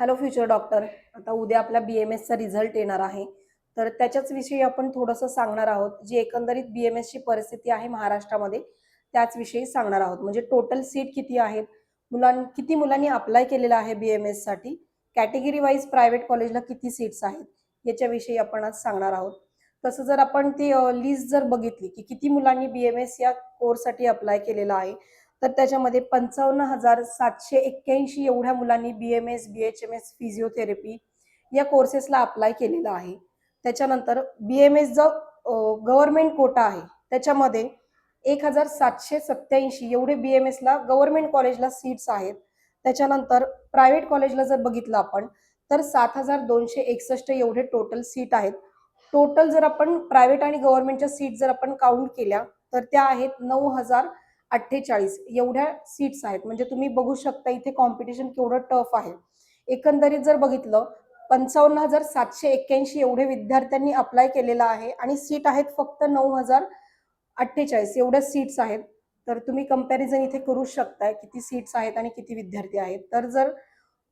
Hello future doctor आता उद्या आपला बी एम एसचा रिझल्ट येणार आहे. तर त्याच्याच विषयी आपण थोडंसं सांगणार आहोत. जी एकंदरीत बी एम एसची परिस्थिती आहे महाराष्ट्रामध्ये त्याच विषयी सांगणार आहोत. म्हणजे टोटल सीट किती आहेत मुलां किती मुलांनी अप्लाय केलेलं आहे बी एम एससाठी कॅटेगरी वाईज प्रायव्हेट कॉलेजला किती सीट्स आहेत? याच्याविषयी आपण आज सांगणार आहोत. तसं जर आपण ती लिस्ट जर बघितली की किती मुलांनी बी एम एस या कोर्ससाठी अप्लाय केलेला आहे तर त्याच्यामध्ये पंचावन्न हजार सातशे एक्क्याऐंशी एवढ्या मुलांनी B M S B H M S physiotherapy या कोर्सेसला अप्लाय केलेला आहे. त्याच्यानंतर बी एम एस जो गव्हर्नमेंट कोटा आहे त्याच्यामध्ये एक हजार सातशे सत्याऐंशी एवढे बी एम एसला गव्हर्नमेंट कॉलेजला सीट्स आहेत. त्याच्यानंतर प्रायव्हेट कॉलेजला जर बघितलं आपण तर सात हजार दोनशे एकसष्ट एवढे टोटल सीट आहेत. टोटल जर आपण प्रायव्हेट आणि गव्हर्नमेंटच्या सीट जर आपण काउंट केल्या तर त्या आहेत नऊ हजार अठ्ठेचाळीस एवढ्या सीट्स आहेत. म्हणजे तुम्ही बघू शकता इथे कॉम्पिटिशन केवढं टफ आहे. एकंदरीत जर बघितलं पंचावन्न हजार सातशे एक्क्याऐंशी एवढे विद्यार्थ्यांनी अप्लाय केलेलं आहे आणि सीट आहेत फक्त नऊ हजार अठ्ठेचाळीस एवढ्या सीट्स आहेत. तर तुम्ही कंपॅरिझन इथे करू शकताय किती सीट्स आहेत आणि किती विद्यार्थी आहेत. तर जर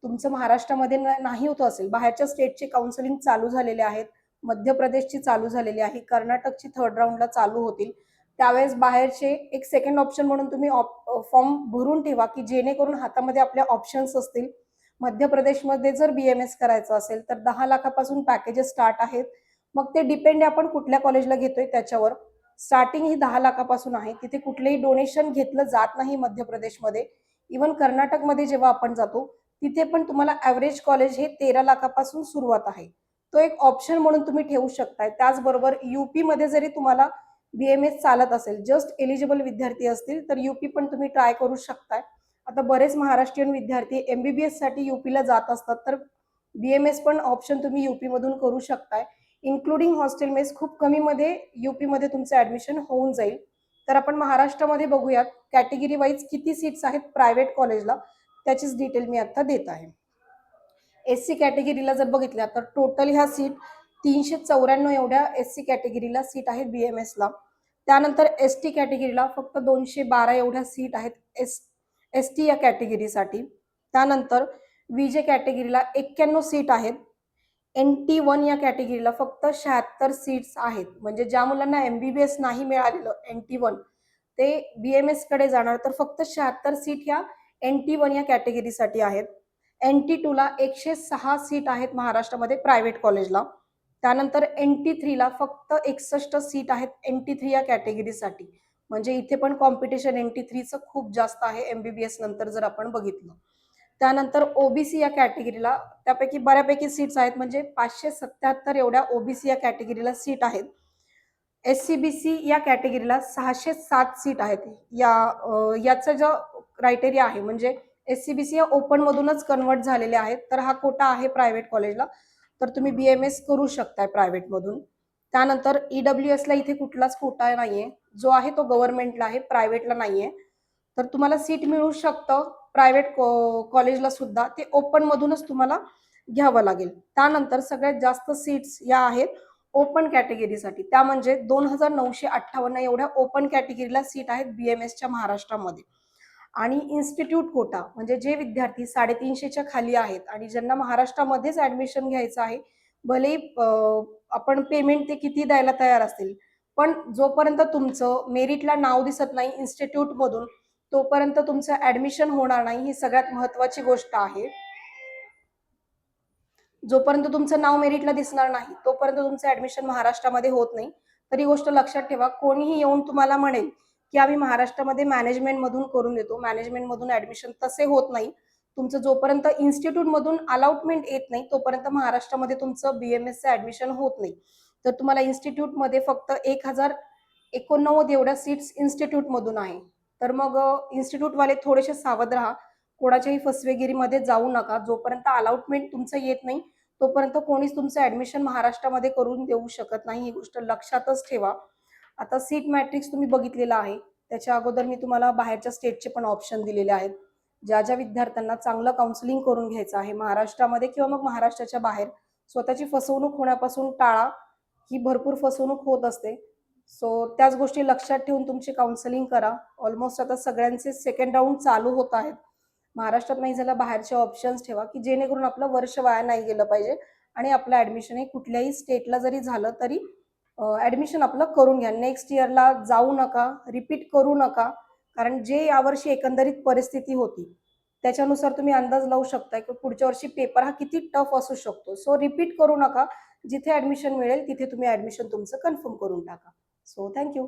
तुमचं महाराष्ट्रामध्ये नाही होत असेल बाहेरच्या स्टेटचे काउन्सिलिंग चालू झालेले आहेत मध्य प्रदेशची चालू झालेली आहे कर्नाटकची थर्ड राऊंडला चालू होतील त्यावेळेस बाहेरचे एक सेकंड ऑप्शन म्हणून तुम्ही फॉर्म भरून ठेवा की जेणेकरून हातामध्ये आपल्या ऑप्शन्स असतील. मध्य प्रदेशमध्ये जर बी एम एस करायचं असेल तर दहा लाखापासून पॅकेजेस स्टार्ट आहेत. मग ते डिपेंड आहे आपण कुठल्या कॉलेजला घेतोय त्याच्यावर. स्टार्टिंग ही दहा लाखापासून आहे. तिथे कुठलेही डोनेशन घेतलं जात नाही मध्य प्रदेशमध्ये. इवन कर्नाटकमध्ये जेव्हा आपण जातो तिथे पण तुम्हाला ॲव्हरेज कॉलेज हे तेरा लाखापासून सुरुवात आहे. तो एक ऑप्शन म्हणून तुम्ही ठेवू शकताय. त्याचबरोबर युपीमध्ये जरी तुम्हाला बी एम एस चालत असेल जस्ट एलिजिबल विद्यार्थी असतील तर युपी पण तुम्ही ट्राय करू शकताय. आता बरेच महाराष्ट्रीयन विद्यार्थी एमबीबीएससाठी युपीला जात असतात तर बी एम एस पण ऑप्शन तुम्ही युपी मधून करू शकताय. इन्क्लुडिंग हॉस्टेल मेस खूप कमीमध्ये युपी मध्ये तुमचं ऍडमिशन होऊन जाईल. तर आपण महाराष्ट्रामध्ये बघूयात कॅटेगरी वाईज किती सीट्स आहेत प्रायव्हेट कॉलेजला त्याचीच डिटेल मी आता देत आहे. एस सी कॅटेगरीला जर बघितल्या तर टोटल ह्या सीट तीनशे चौऱ्याण्णव एवढ्या एस सी कॅटेगरीला सीट आहेत बी एम एसला त्यानंतर एस टी कॅटेगरीला फक्त दोनशे बारा एवढ्या सीट आहेत एस एस टी या कॅटेगरीसाठी त्यानंतर विजे कॅटेगरीला एक्क्याण्णव सीट आहेत. एन टी वन या कॅटेगरीला फक्त शहात्तर सीट्स आहेत. म्हणजे ज्या मुलांना एम बी बी एस नाही मिळालेलं एन टी वन ते बी एम एसकडे जाणार तर फक्त शहात्तर सीट ह्या एन टी वन या कॅटेगरीसाठी आहेत. एन टी टूला एकशे सहा सीट आहेत महाराष्ट्रामध्ये प्रायव्हेट कॉलेजला त्यानंतर एन टी थ्रीला फक्त एकसष्ट सीट आहेत एन टी थ्री या कॅटेगरीसाठी म्हणजे इथे पण कॉम्पिटिशन एन टी थ्रीचं खूप जास्त आहे एम बी बी एस नंतर जर आपण बघितलं. त्यानंतर ओबीसी या कॅटेगरीला त्यापैकी बऱ्यापैकी सीट्स आहेत. म्हणजे पाचशे सत्याहत्तर एवढ्या ओबीसी या कॅटेगरीला सीट आहेत. एस सी बी सी या कॅटेगरीला सहाशे सात सीट आहेत. या याचा जो क्रायटेरिया आहे म्हणजे एस सी बी सी या ओपन मधूनच कन्वर्ट झालेले आहेत. तर हा कोटा आहे प्रायव्हेट कॉलेजला तर तुम्ही बी एम एस करू शकताय प्रायव्हेट मधून. त्यानंतर ई डब्ल्यू ला इथे कुठलाच कोटा नाहीये. जो आहे तो गव्हर्नमेंटला आहे प्रायव्हेटला नाहीये. तर तुम्हाला सीट मिळू शकतं प्रायव्हेट कॉलेजला सुद्धा. ते ओपन मधूनच तुम्हाला घ्यावं लागेल. त्यानंतर सगळ्यात जास्त सीट्स या आहेत ओपन कॅटेगरीसाठी त्या म्हणजे दोन हजार नऊशे अठ्ठावन्न एवढ्या ओपन कॅटेगरीला सीट आहेत बी एम एसच्या महाराष्ट्रामध्ये. आणि इन्स्टिट्यूट कोटा म्हणजे जे विद्यार्थी साडेतीनशेच्या खाली आहेत आणि ज्यांना महाराष्ट्रामध्येच ऍडमिशन घ्यायचं आहे भले आपण पेमेंट ते किती द्यायला तयार असतील पण जोपर्यंत तुमचं मेरिटला नाव दिसत नाही इन्स्टिट्यूट मधून तोपर्यंत तुमचं ऍडमिशन होणार नाही ही सगळ्यात महत्वाची गोष्ट आहे. जोपर्यंत तुमचं नाव मेरिटला दिसणार नाही तोपर्यंत तुमचं ऍडमिशन महाराष्ट्रामध्ये होत नाही. तरी गोष्ट लक्षात ठेवा कोणीही येऊन तुम्हाला म्हणेल की आम्ही महाराष्ट्रामध्ये मॅनेजमेंट मधून करून देतो. मॅनेजमेंट मधून ऍडमिशन तसे होत नाही. तुमचं जोपर्यंत इन्स्टिट्यूटमधून अलाउटमेंट येत नाही तोपर्यंत महाराष्ट्रामध्ये तुमचं बीएमएसचं ऍडमिशन होत नाही. तर तुम्हाला इन्स्टिट्यूटमध्ये फक्त एक हजार एकोणनव्वद एवढ्या सीट्स इन्स्टिट्यूट मधून आहे. तर मग इन्स्टिट्यूट वाले थोडेसे सावध राहा. कोणाच्याही फसवेगिरीमध्ये जाऊ नका. जोपर्यंत अलाउटमेंट तुमचं येत नाही तोपर्यंत कोणीच तुमचं ऍडमिशन महाराष्ट्रामध्ये करून देऊ शकत नाही. ही गोष्ट लक्षातच ठेवा. आता सीट मॅट्रिक्स तुम्ही बघितलेला आहे. त्याच्या अगोदर मी तुम्हाला बाहेरच्या स्टेटचे पण ऑप्शन दिलेले आहेत. ज्या ज्या विद्यार्थ्यांना चांगलं काउन्सिलिंग करून घ्यायचं आहे महाराष्ट्रामध्ये किंवा मग महाराष्ट्राच्या बाहेर स्वतःची फसवणूक होण्यापासून टाळा ही भरपूर फसवणूक होत असते. सो त्याच गोष्टी लक्षात ठेवून तुमची काउन्सिलिंग करा. ऑलमोस्ट आता सगळ्यांचे सेकंड राऊंड चालू होत आहेत. महाराष्ट्रात नाही झालं बाहेरचे ऑप्शन्स ठेवा की जेणेकरून आपलं वर्ष वाया नाही गेलं पाहिजे आणि आपलं ऍडमिशन हे कुठल्याही स्टेटला जरी झालं तरी ऍडमिशन आपलं करून घ्या. नेक्स्ट इयरला जाऊ नका रिपीट करू नका. कारण जे यावर्षी एकंदरीत परिस्थिती होती त्याच्यानुसार तुम्ही अंदाज लावू शकता की पुढच्या वर्षी पेपर हा किती टफ असू शकतो. सो रिपीट करू नका. जिथे ऍडमिशन मिळेल तिथे तुम्ही ऍडमिशन तुमचं कन्फर्म करून टाका. So thank you